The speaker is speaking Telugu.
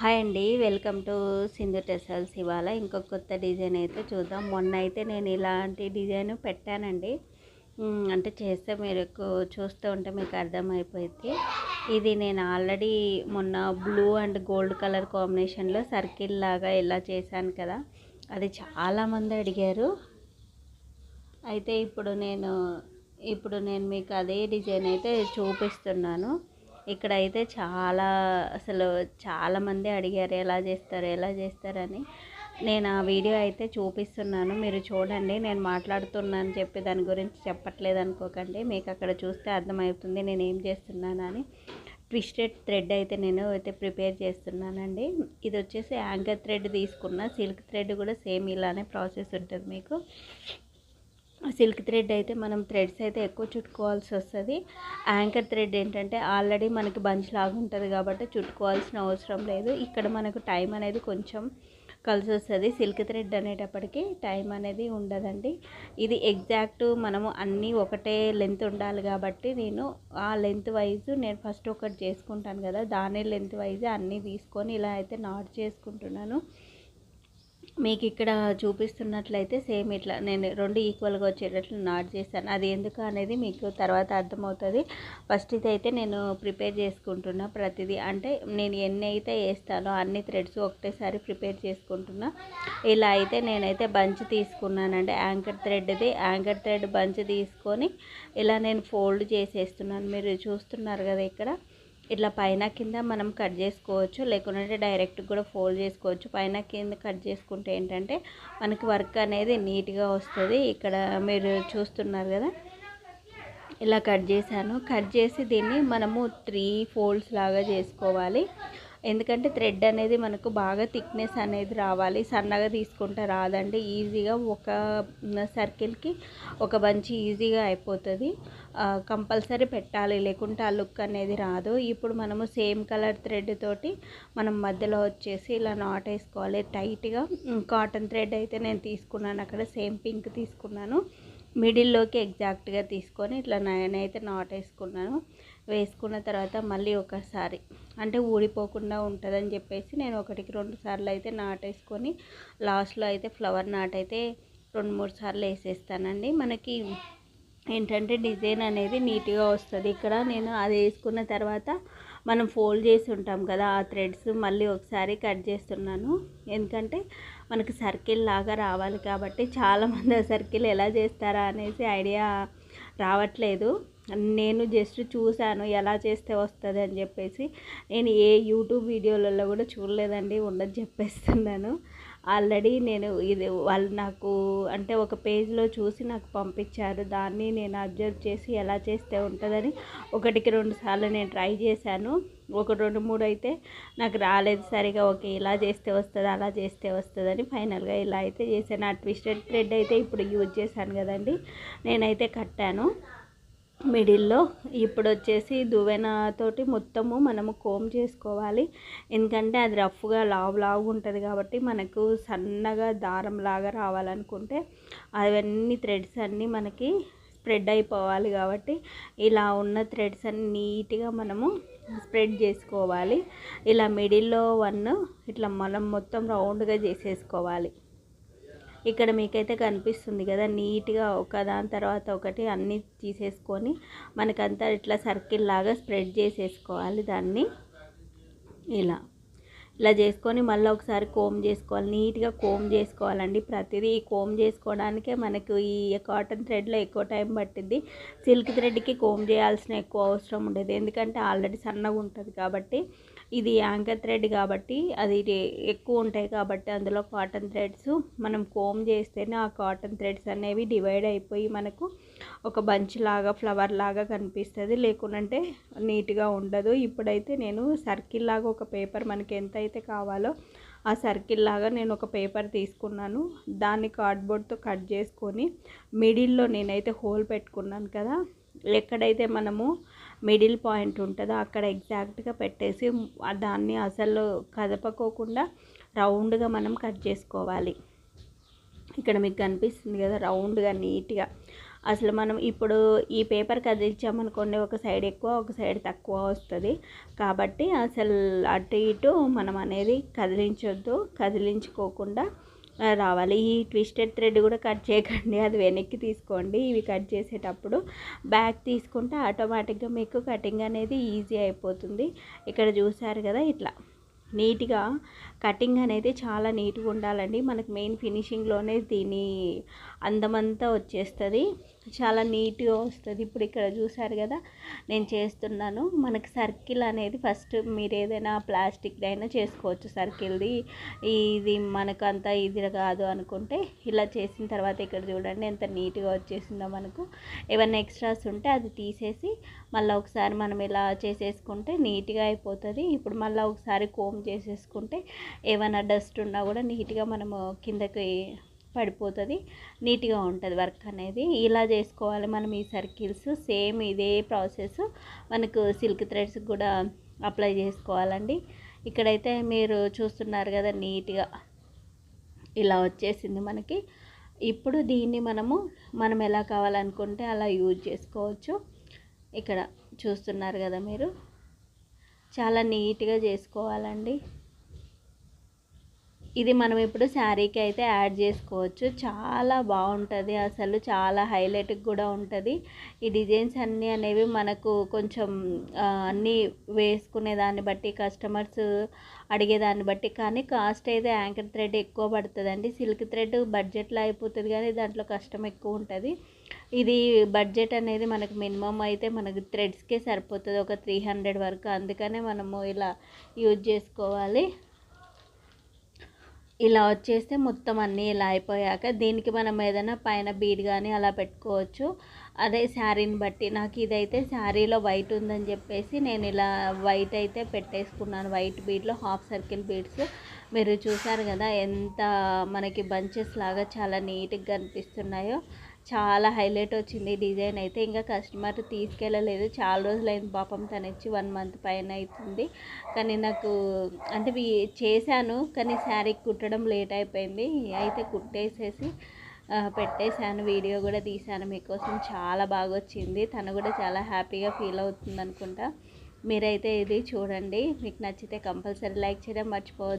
హాయ్ అండి. వెల్కమ్ టు సింధు టెసల్స్ ఇవాళ ఇంకొక కొత్త డిజైన్ అయితే చూద్దాం. మొన్న అయితే నేను ఇలాంటి డిజైన్ పెట్టానండి. అంటే చేస్తే మీరు చూస్తూ ఉంటే మీకు అర్థమైపోయింది ఇది నేను ఆల్రెడీ మొన్న బ్లూ అండ్ గోల్డ్ కలర్ కాంబినేషన్లో సర్కిల్ లాగా ఇలా చేశాను కదా. అది చాలామంది అడిగారు. అయితే ఇప్పుడు నేను ఇప్పుడు నేను మీకు అదే డిజైన్ అయితే చూపిస్తున్నాను. ఇక్కడ అయితే చాలా అసలు చాలామంది అడిగారు ఎలా చేస్తారు ఎలా చేస్తారని నేను ఆ వీడియో అయితే చూపిస్తున్నాను మీరు చూడండి నేను మాట్లాడుతున్నాను చెప్పి దాని గురించి చెప్పట్లేదు అనుకోకండి మీకు అక్కడ చూస్తే అర్థమవుతుంది నేను ఏం చేస్తున్నానని ట్విస్టెడ్ థ్రెడ్ అయితే నేను అయితే ప్రిపేర్ చేస్తున్నానండి. ఇది వచ్చేసి యాంకర్ థ్రెడ్ తీసుకున్న సిల్క్ థ్రెడ్ కూడా సేమ్ ఇలానే ప్రాసెస్ ఉంటుంది మీకు. సిల్క్ థ్రెడ్ అయితే మనం థ్రెడ్స్ అయితే ఎక్కువ చుట్టుకోవాల్సి వస్తుంది. యాంకర్ థ్రెడ్ ఏంటంటే ఆల్రెడీ మనకి బంచ్ లాగా ఉంటుంది కాబట్టి చుట్టుకోవాల్సిన అవసరం లేదు. ఇక్కడ మనకు టైం అనేది కొంచెం కలిసి వస్తుంది. సిల్క్ థ్రెడ్ అనేటప్పటికి టైం అనేది ఉండదండి. ఇది ఎగ్జాక్ట్ మనము అన్నీ ఒకటే లెంత్ ఉండాలి కాబట్టి నేను ఆ లెంత్ వైజ్ నేను ఫస్ట్ ఒకటి చేసుకుంటాను కదా దాని లెంత్ వైజ్ అన్నీ తీసుకొని ఇలా అయితే నాట్ చేసుకుంటున్నాను. మీకు ఇక్కడ చూపిస్తున్నట్లయితే సేమ్ ఇట్లా నేను రెండు ఈక్వల్గా వచ్చేటట్లు నాట్ చేశాను. అది ఎందుకు అనేది మీకు తర్వాత అర్థమవుతుంది. ఫస్ట్ ఇదైతే నేను ప్రిపేర్ చేసుకుంటున్నా ప్రతిదీ. అంటే నేను ఎన్ని అయితే వేస్తానో అన్ని థ్రెడ్స్ ఒకటేసారి ప్రిపేర్ చేసుకుంటున్నా. ఇలా అయితే నేనైతే బంచ్ తీసుకున్నానండి. యాంకర్ థ్రెడ్ది యాంకర్ థ్రెడ్ బంచ్ తీసుకొని ఇలా నేను ఫోల్డ్ చేసేస్తున్నాను. మీరు చూస్తున్నారు కదా ఇక్కడ. ఇట్లా పైన కింద మనం కట్ చేసుకోవచ్చు లేకుంటే డైరెక్ట్ కూడా ఫోల్డ్ చేసుకోవచ్చు. పైన కింద కట్ చేసుకుంటే ఏంటంటే మనకి వర్క్ అనేది నీట్గా వస్తుంది. ఇక్కడ మీరు చూస్తున్నారు కదా ఇలా కట్ చేశాను. కట్ చేసి దీన్ని మనము త్రీ ఫోల్డ్స్ లాగా చేసుకోవాలి. ఎందుకంటే థ్రెడ్ అనేది మనకు బాగా థిక్నెస్ అనేది రావాలి. సన్నగా తీసుకుంటే రాదండి. ఈజీగా ఒక సర్కిల్కి ఒక బంచి ఈజీగా అయిపోతుంది. కంపల్సరీ పెట్టాలి. లేకుంటే ఆ లుక్ అనేది రాదు. ఇప్పుడు మనము సేమ్ కలర్ థ్రెడ్ తోటి మనం మధ్యలో వచ్చేసి ఇలా నాట్ వేసుకోవాలి. టైట్గా కాటన్ థ్రెడ్ అయితే నేను తీసుకున్నాను. అక్కడ సేమ్ పింక్ తీసుకున్నాను. మిడిల్లోకి ఎగ్జాక్ట్గా తీసుకొని ఇట్లా నేనైతే నాట్ వేసుకున్నాను. వేసుకున్న తర్వాత మళ్ళీ ఒకసారి అంటే ఊడిపోకుండా ఉంటుందని చెప్పేసి నేను ఒకటికి రెండు సార్లు అయితే నాటేసుకొని లాస్ట్లో అయితే ఫ్లవర్ నాట్ అయితే రెండు మూడు సార్లు వేసేస్తానండి. మనకి ఏంటంటే డిజైన్ అనేది నీట్గా వస్తుంది. ఇక్కడ నేను అది వేసుకున్న తర్వాత మనం ఫోల్డ్ చేసి ఉంటాం కదా ఆ థ్రెడ్స్ మళ్ళీ ఒకసారి కట్ చేస్తున్నాను. ఎందుకంటే మనకి సర్కిల్ లాగా రావాలి కాబట్టి చాలామంది ఆ సర్కిల్ ఎలా చేస్తారా అనేసి ఐడియా రావట్లేదు. నేను జస్ట్ చూశాను ఎలా చేస్తే వస్తుంది అని చెప్పేసి. నేను ఏ యూట్యూబ్ వీడియోలలో కూడా చూడలేదండి ఉండదు చెప్పేస్తున్నాను. ఆల్రెడీ నేను ఇది వాళ్ళు నాకు అంటే ఒక పేజ్లో చూసి నాకు పంపించారు. దాన్ని నేను అబ్జర్వ్ చేసి ఎలా చేస్తే ఉంటుందని ఒకటికి రెండు సార్లు నేను ట్రై చేశాను. ఒక రెండు మూడు అయితే నాకు రాలేదు సరిగా. ఓకే ఇలా చేస్తే వస్తుంది అలా చేస్తే వస్తుందని ఫైనల్గా ఇలా అయితే చేశాను. ఆ ట్విస్టెడ్ థ్రెడ్ అయితే ఇప్పుడు యూజ్ చేశాను కదండి. నేనైతే కట్టాను. మిడిల్లో ఇప్పుడు వచ్చేసి దువ్వెనతోటి మొత్తము మనము కోమ్ చేసుకోవాలి. ఎందుకంటే అది రఫ్గా లావు లావు ఉంటుంది కాబట్టి మనకు సన్నగా దారం లాగా రావాలనుకుంటే అవన్నీ థ్రెడ్స్ అన్నీ మనకి స్ప్రెడ్ అయిపోవాలి కాబట్టి ఇలా ఉన్న థ్రెడ్స్ అన్ని నీట్గా మనము స్ప్రెడ్ చేసుకోవాలి. ఇలా మిడిల్లో వన్ ఇట్లా మనం మొత్తం రౌండ్గా చేసేసుకోవాలి. ఇక్కడ మీకైతే కనిపిస్తుంది కదా నీట్గా ఒక దాని తర్వాత ఒకటి అన్నీ తీసేసుకొని మనకంతా ఇట్లా సర్కిల్ లాగా స్ప్రెడ్ చేసేసుకోవాలి దాన్ని. ఇలా. ఇలా చేసుకొని మళ్ళీ ఒకసారి కోమ్ చేసుకోవాలి. నీట్గా కోమ్ చేసుకోవాలండి ప్రతిదీ. ఈ కోమ్ చేసుకోవడానికే మనకు ఈ కాటన్ థ్రెడ్లో ఎక్కువ టైం పట్టింది సిల్క్ థ్రెడ్కి కోమ్ చేయాల్సిన ఎక్కువ అవసరం ఉండేది. ఎందుకంటే ఆల్రెడీ సన్నగా ఉంటుంది కాబట్టి ఇది యాంకర్ థ్రెడ్ కాబట్టి అది ఎక్కువ ఉంటాయి కాబట్టి అందులో కాటన్ థ్రెడ్స్ మనం కోమ్ చేస్తేనే ఆ కాటన్ థ్రెడ్స్ అనేవి డివైడ్ అయిపోయి మనకు ఒక బంచ్ లాగా ఫ్లవర్ లాగా కనిపిస్తుంది. లేకుంటే నీట్గా ఉండదు. ఇప్పుడైతే నేను సర్కిల్ లాగా ఒక పేపర్ మనకి ఎంత అయితే కావాలో ఆ సర్కిల్ లాగా నేను ఒక పేపర్ తీసుకున్నాను. దాన్ని కార్డ్బోర్డ్తో కట్ చేసుకొని మిడిల్లో నేనైతే హోల్ పెట్టుకున్నాను కదా. ఎక్కడైతే మనము మిడిల్ పాయింట్ ఉంటుందో అక్కడ ఎగ్జాక్ట్గా పెట్టేసి దాన్ని అసలు కదపకోకుండా రౌండ్గా మనం కట్ చేసుకోవాలి. ఇక్కడ మీకు కనిపిస్తుంది కదా రౌండ్గా నీట్గా. అసలు మనం ఇప్పుడు ఈ పేపర్ కదిలించామనుకోండి ఒక సైడ్ ఎక్కువ ఒక సైడ్ తక్కువ వస్తుంది. కాబట్టి అసలు అటు ఇటు మనం అనేది కదిలించొద్దు కదిలించుకోకుండా రావాలి. ఈ ట్విస్టెడ్ థ్రెడ్ కూడా కట్ చేయకండి అది వెనక్కి తీసుకోండి. ఇవి కట్ చేసేటప్పుడు బ్యాక్ తీసుకుంటే ఆటోమేటిక్గా మీకు కటింగ్ అనేది ఈజీ అయిపోతుంది. ఇక్కడ చూసారు కదా ఇట్లా. నీట్గా కటింగ్ అనేది చాలా నీట్గా ఉండాలండి. మనకు మెయిన్ ఫినిషింగ్లోనే దీని అందమంతా వచ్చేస్తుంది. చాలా నీట్గా వస్తుంది. ఇప్పుడు ఇక్కడ చూసారు కదా నేను చేస్తున్నాను. మనకి సర్కిల్ అనేది ఫస్ట్ మీరు ఏదైనా ప్లాస్టిక్ అయినా చేసుకోవచ్చు. సర్కిల్ది ఇది మనకు అంత ఇది కాదు అనుకుంటే ఇలా చేసిన తర్వాత ఇక్కడ చూడండి ఎంత నీట్గా వచ్చేసిందో మనకు. ఏమైనా ఎక్స్ట్రాస్ ఉంటే అది తీసేసి మళ్ళీ ఒకసారి మనం ఇలా చేసేసుకుంటే నీట్గా అయిపోతుంది. ఇప్పుడు మళ్ళీ ఒకసారి కోమ్ చేసేసుకుంటే ఏమైనా డస్ట్ ఉన్నా కూడా నీట్గా మనము కిందకి పడిపోతుంది నీట్గా ఉంటుంది వర్క్ అనేది. ఇలా చేసుకోవాలి మనం ఈ సర్కిల్స్. సేమ్ ఇదే ప్రాసెస్ మనకు సిల్క్ థ్రెడ్స్ కూడా అప్లై చేసుకోవాలండి. ఇక్కడైతే మీరు చూస్తున్నారు కదా నీట్గా ఇలా వచ్చేసింది మనకి. ఇప్పుడు దీన్ని మనము మనం ఎలా కావాలనుకుంటే అలా యూజ్ చేసుకోవచ్చు. ఇక్కడ చూస్తున్నారు కదా మీరు. చాలా నీట్గా చేసుకోవాలండి. ఇది మనం ఇప్పుడు శారీకి అయితే యాడ్ చేసుకోవచ్చు. చాలా బాగుంటుంది. అసలు చాలా హైలైట్గా కూడా ఉంటుంది. ఈ డిజైన్స్ అన్నీ అనేవి మనకు కొంచెం అన్నీ వేసుకునే దాన్ని బట్టి కస్టమర్స్ అడిగేదాన్ని బట్టి కానీ కాస్ట్ అయితే యాంకర్ థ్రెడ్ ఎక్కువ పడుతుందండి. సిల్క్ థ్రెడ్ బడ్జెట్లో అయిపోతుంది కానీ దాంట్లో కష్టం ఎక్కువ ఉంటుంది. ఇది బడ్జెట్ అనేది మనకు మినిమం అయితే మనకు థ్రెడ్స్కే సరిపోతుంది. ఒక త్రీ హండ్రెడ్ వరకు. అందుకనే మనము ఇలా యూజ్ చేసుకోవాలి. ఇలా వచ్చేస్తే మొత్తం అన్నీ ఇలా అయిపోయాక దీనికి మనం ఏదైనా పైన బీడ్ కానీ అలా పెట్టుకోవచ్చు. అదే శారీని బట్టి నాకు ఇదైతే శారీలో వైట్ ఉందని చెప్పేసి నేను ఇలా వైట్ అయితే పెట్టేసుకున్నాను. వైట్ బీడ్లో హాఫ్ సర్కిల్ బీడ్స్. మీరు చూసారు కదా ఎంత మనకి బంచెస్ లాగా చాలా నీట్గా కనిపిస్తున్నాయో. చాలా హైలైట్ వచ్చింది డిజైన్ అయితే. ఇంకా కస్టమర్ తీసుకెళ్ళలేదు. చాలా రోజులైంది పాపం తను ఇచ్చి వన్ మంత్ పైన అవుతుంది కానీ నాకు అంటే చేశాను కానీ శారీ కుట్టడం లేట్ అయిపోయింది. అయితే కుట్టేసేసి పెట్టేశాను. వీడియో కూడా తీశాను మీకోసం. చాలా బాగా వచ్చింది. తను కూడా చాలా హ్యాపీగా ఫీల్ అవుతుంది అనుకుంటా మీరైతే ఇది చూడండి. మీకు నచ్చితే కంపల్సరీ లైక్ చేయడం మర్చిపోవద్దు.